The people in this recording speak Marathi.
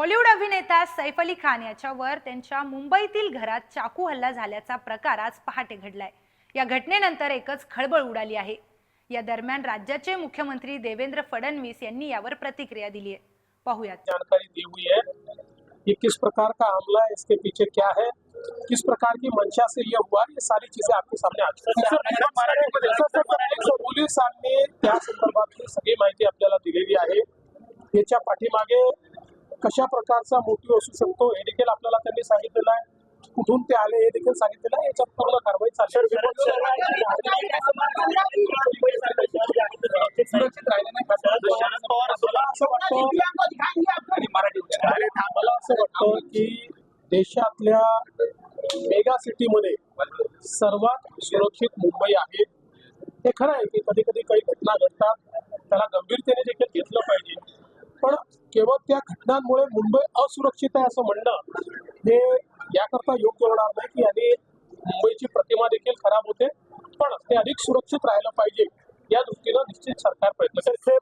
बॉलिवूड अभिनेता सैफ अली खान याच्यावर त्यांच्या मुंबईतील घरात चाकू हल्ला झाल्याचा प्रकार आज पहाटे घडलाय. या घटनेनंतर एकच खळबळ उडाली आहे. या दरम्यान राज्याचे मुख्यमंत्री देवेंद्र फडणवीस यांनी यावर प्रतिक्रिया दिली आहे पाहूयात. जानकारी दी हुई है ये किस प्रकार का हमला है इसके पीछे क्या है किस प्रकार की मंशा से ये हुआ ये सारी चीजें आपके सामने आ चुकी हैं। पोलिसांनी त्या संदर्भातली सगळी माहिती आपल्याला दिलेली आहे. याच्या पाठीमागे कशा प्रकारचा मोटिव्ह असू शकतो हे देखील आपल्याला त्यांनी सांगितलेलं आहे कुठून ते आले हे देखील सांगितलेलं आहे याच्यात पूर्ण कारवाई सुरक्षित राहिले नाही शरद पवार मला असं वाटतं मला असं वाटतं की देशातल्या मेगा सिटीमध्ये सर्वात सुरक्षित मुंबई आहे हे खरं आहे की कधी कधी काही घटना घडतात त्याला गंभीरतेने देखील घेतलं पाहिजे पण केवळ त्या घटनांमुळे मुंबई असुरक्षित आहे असं म्हणणं हे याकरता योग्य होणार नाही की याने मुंबईची प्रतिमा देखील खराब होते. पण ते अधिक सुरक्षित राहिलं पाहिजे या दृष्टीनं निश्चित सरकार प्रयत्न करेल.